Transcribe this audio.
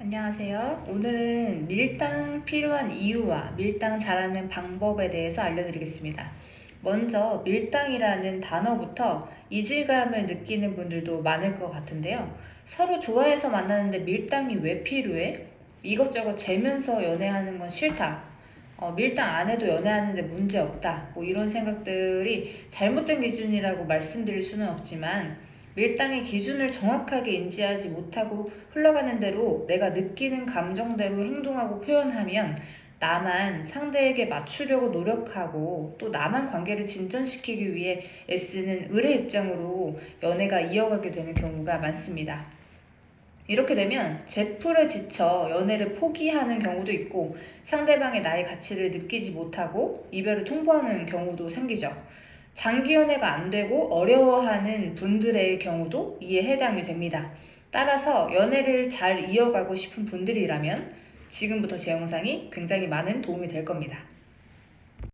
안녕하세요. 오늘은 밀당 필요한 이유와 밀당 잘하는 방법에 대해서 알려드리겠습니다. 먼저 밀당이라는 단어부터 이질감을 느끼는 분들도 많을 것 같은데요. 서로 좋아해서 만나는데 밀당이 왜 필요해? 이것저것 재면서 연애하는 건 싫다. 어, 밀당 안 해도 연애하는데 문제 없다. 뭐 이런 생각들이 잘못된 기준이라고 말씀드릴 수는 없지만 밀당의 기준을 정확하게 인지하지 못하고 흘러가는 대로 내가 느끼는 감정대로 행동하고 표현하면 나만 상대에게 맞추려고 노력하고 또 나만 관계를 진전시키기 위해 애쓰는 을의 입장으로 연애가 이어가게 되는 경우가 많습니다. 이렇게 되면 제풀에 지쳐 연애를 포기하는 경우도 있고 상대방의 나의 가치를 느끼지 못하고 이별을 통보하는 경우도 생기죠. 장기 연애가 안 되고 어려워하는 분들의 경우도 이에 해당이 됩니다. 따라서 연애를 잘 이어가고 싶은 분들이라면 지금부터 제 영상이 굉장히 많은 도움이 될 겁니다.